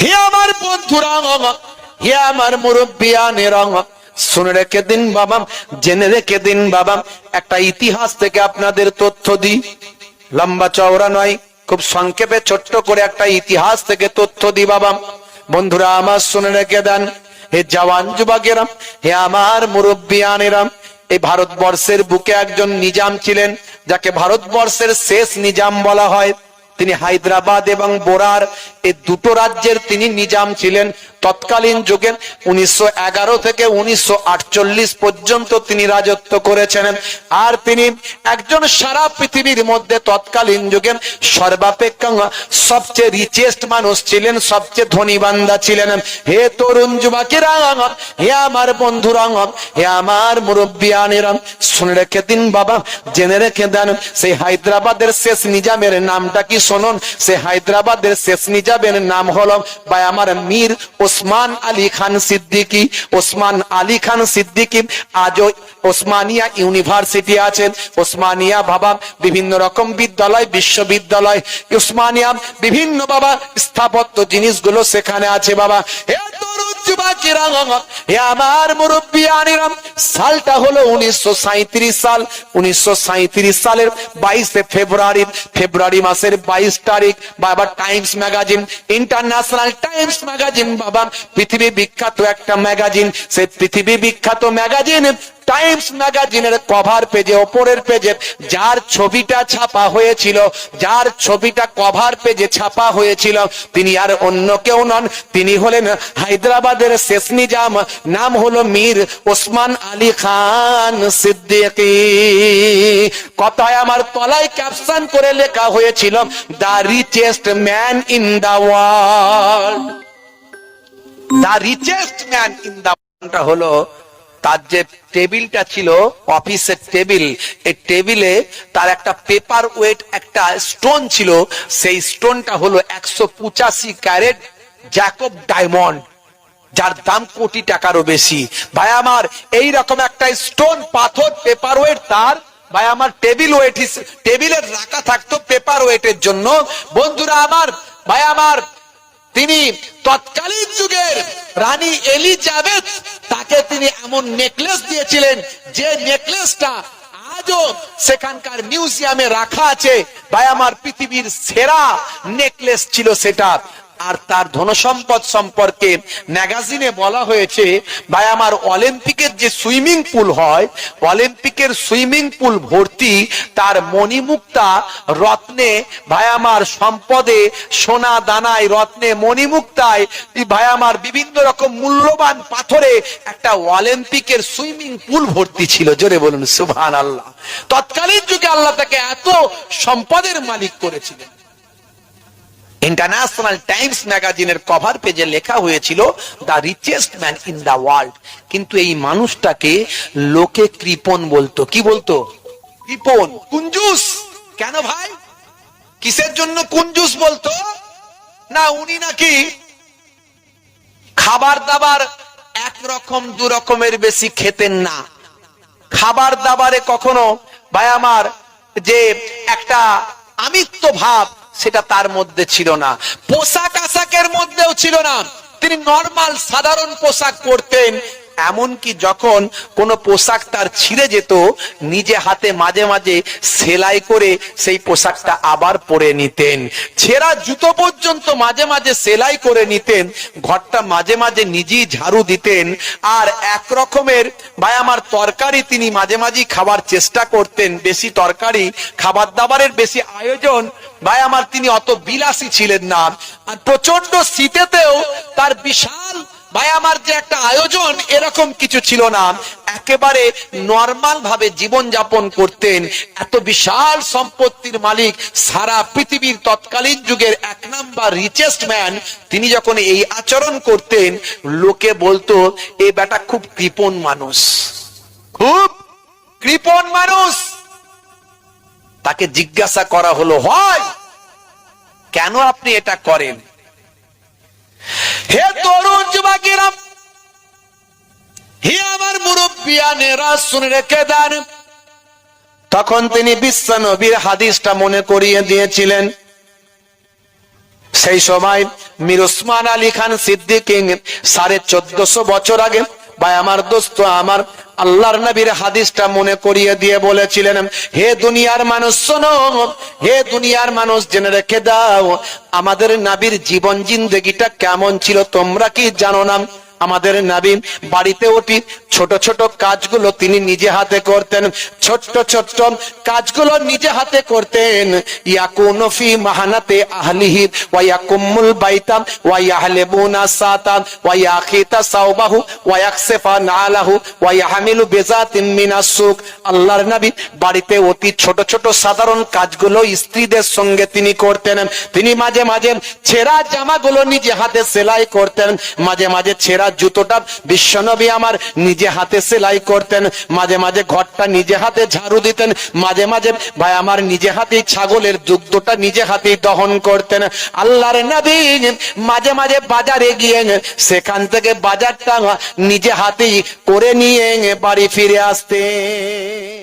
হে আমার বন্ধুরা, হে আমার মুরব্বিয়ানেরা শুনে রেখে দিন বাবা, জেনে রেখে দিন বাবা। একটা ইতিহাস থেকে আপনাদের তথ্য দিই। লম্বা চওড়া নয়, খুব সংক্ষেপে ছোট্ট করে একটা ইতিহাস থেকে তথ্য দিই বাবা। বন্ধুরা, আমার শুনে রেখে দেন। হে জওয়ান যুবকেরা, হে আমার মুরব্বিয়ানেরা এই ভারতবর্ষের বুকে একজন নিজাম ছিলেন, যাকে ভারতবর্ষের শেষ নিজাম বলা হয়। তিনি হায়দ্রাবাদ এবং বোরার এই দুটো রাজ্যের তিনি নিজাম ছিলেন। তৎকালীন যুগে উনিশশো এগারো থেকে উনিশশো পর্যন্ত তিনি রাজত্ব করেছেন আর তিনি একজন সারা পৃথিবীর মধ্যে তৎকালীন যুগে সর্বাপেক্ষা সবচেয়ে রিচেস্ট মানুষ ছিলেন, সবচেয়ে ধনী বান্দা ছিলেন। হে তরুণ যুবকেরা, হে আমার বন্ধুরা, হে আমার মুরব্বিয়ানেরা, শুনে রেখে দিন বাবা, জেনে রেখে দেন, সেই হায়দ্রাবাদের শেষ নিজামের নামটা কি শুনুন? সে হায়দ্রাবাদের শেষ নিজামের নাম হলো বা আমার মীর ওসমান আলী খান সিদ্দিকী। ওসমান আলী খান সিদ্দিকী আজও ওসমানিয়া ইউনিভার্সিটি আছেন। ওসমানিয়া বাবা বিভিন্ন রকম বিদ্যালয়, বিশ্ববিদ্যালয়। ওসমানিয়া বিভিন্ন বাবা স্থাপত্য জিনিসগুলো সেখানে আছে বাবা। হে তরুণ মুরব্বী আনিরাম, সালটা হলো উনিশশো সাল। উনিশশো সালের বাইশে ফেব্রুয়ারি ফেব্রুয়ারি মাসের বাইশ তারিখ, বাবা Times magazine, international Times magazine, বাবা। পৃথিবী বিখ্যাত একটা ম্যাগাজিন, সেই পৃথিবী বিখ্যাত ম্যাগাজিন টাইমস ম্যাগাজিনের কভার পেজে, ওপরের পেজে, যার ছবিটা ছাপা হয়েছিল, যার ছবিটা কভার পেজে ছাপা হয়েছিল, তিনি আর অন্য কেউ নন। তিনি হলেন হায়দ্রাবাদের শেষ নিজাম, নাম হলো মীর ওসমান আলী খান সিদ্দিকী। কথায় আমার তলায় ক্যাপশন করে লেখা হয়েছিল the richest man in the world the richest man in the হলো তার যে টেবিলটা ছিল, অফিসের টেবিল এই টেবিলে তার একটা পেপার ওয়েট একটা স্টোন ছিল। সেই স্টোনটা হলো একশো পঁচাশি ক্যারেট জ্যাকব ডায়মন্ড যার দাম কোটি টাকারও বেশি। ভাই আমার এই রকম একটা স্টোন পাথর পেপার ওয়েট তার। ভাই আমার টেবিল ওয়েট টেবিলের রাখা থাকতো পেপার ওয়েটের জন্য। বন্ধুরা আমার, ভাই আমার, তিনি তৎকালীন যুগের রানী এলিজাবেথ তাকে তিনি এমন নেকলেস দিয়েছিলেন যে নেকলেসটা আজও সেখানকার মিউজিয়ামে রাখা আছে। ভাই, আমার পৃথিবীর সেরা নেকলেস ছিল সেটা। আর তার ধনসম্পদ সম্পর্কে ম্যাগাজিনে বলা হয়েছে, ভাই, আমার অলিম্পিকের যে সুইমিং পুল হয়, অলিম্পিকের সুইমিং পুল ভর্তি তার মণিমুক্তা রত্নে, ভাই, আমার সম্পদে সোনা দানায় রত্নে মণিমুক্তায় ভাই, আমার বিভিন্ন রকম মূল্যবান পাথরে একটা অলিম্পিকের সুইমিং পুল ভর্তি ছিল। জোরে বলুন সুভান আল্লাহ তৎকালীন যুগে আল্লাহ তাকে এত সম্পদের মালিক করেছিলেন। ইন্টারন্যাশনাল টাইমস ম্যাগাজিনের কভার পেজে লেখা হয়েছিল the richest man in the world কিন্তু এই মানুষটাকে লোকে কৃপন বলতো। কি বলতো? কৃপন, কুঞ্জুস। কেন ভাই? কিসের জন্য কুঞ্জুস বলতো? না, উনি নাকি খাবার দাবার একরকম দু রকমের বেশি খেতেন না। খাবার দাবারে কখনো, ভাই আমার যে একটা আমিত্ব ভাব সেটা তার মধ্যে ছিল না। পোশাক আশাকের মধ্যেও ছিল না। তিনি নর্মাল সাধারণ পোশাক পরতেন। এমনকি যখন কোনো পোশাক তার ছিঁড়ে যেত, নিজে হাতে মাঝে মাঝে সেলাই করে সেই পোশাকটা আবার পরে নিতেন। ছেঁড়া জুতো পর্যন্ত মাঝে মাঝে সেলাই করে নিতেন, ঘরটা মাঝে মাঝে নিজেই ঝাড়ু দিতেন। আর এক রকমের ভাই আমার তরকারি তিনি মাঝে মাঝেই খাবার চেষ্টা করতেন, বেশি তরকারি খাবার দাবারের বেশি আয়োজন, ভাই আমার তিনি অত বিলাসী ছিলেন না। আর প্রচণ্ড শীতেতেও তার বিশাল ভাই আমার যে একটা আয়োজন এরকম কিছু ছিল না। একেবারে নর্মাল ভাবে জীবন যাপন করতেন। এত বিশাল সম্পত্তির মালিক সারা পৃথিবীর তৎকালীন যুগের এক নাম্বার রিচেস্ট ম্যান তিনি যখন এই আচরণ করতেন লোকে বলতো এ বেটা খুব কৃপণ মানুষ। খুব কৃপণ মানুষ! তাকে জিজ্ঞাসা করা হলো হয় কেন আপনি এটা করেন? হে তরুণ তখন তিনি বিশ্ব নবীর হাদিসটা মনে করিয়ে দিয়েছিলেন। সেই সময় মীর ওসমান আলী খান সিদ্দিক সাড়ে চোদ্দশো বছর আগে ভাই, আমার দোস্ত, আমার আল্লাহর নবীর হাদিসটা মনে করিয়ে দিয়ে বলেছিলেন, হে দুনিয়ার মানুষ, শোনো, হে দুনিয়ার মানুষ, জেনে রেখে দাও, আমাদের নাবির জীবন জিন্দগিটা কেমন ছিল, তোমরা কি জানো না? আমাদের নাবি বাড়িতে ওটি ছোট ছোট কাজগুলো তিনি নিজে হাতে করতেন, ছোট্ট ছোট্ট কাজগুলো নিজে হাতে করতেন। ইয়াকুনু ফি মাহানাতে আহলিহি ওয়া ইয়াকুমুল বাইতাম ওয়া ইয়াহলিবুনা সাতাম ওয়া ইয়াখিতা সাওবাহু ওয়া ইয়াকসিফা নালাহু ওয়া ইয়াহমিলু বিজাতিন মিনাস সুক আল্লাহর নবী বাড়িতে অতি ছোট ছোট সাধারণ কাজগুলো স্ত্রীদের সঙ্গে তিনি করতেন। তিনি মাঝে মাঝে ছেঁড়া জামাগুলো নিজে হাতে সেলাই করতেন। মাঝে মাঝে ছেঁড়া জুতোটা বিশ্বনবী আমার নিজে হাতে সেলাই করতেন, মাঝে মাঝে ঘরটা নিজে হাতে ঝাড়ু দিতেন, মাঝে মাঝে ভাই আমার নিজে হাতেই ছাগলের দুগ্ধটা নিজে হাতেই দহন করতেন। আল্লাহর নবী মাঝে মাঝে বাজারে গিয়ে সেখান থেকে বাজারটা নিজে হাতেই করে নিয়ে বাড়ি ফিরে আসতেন।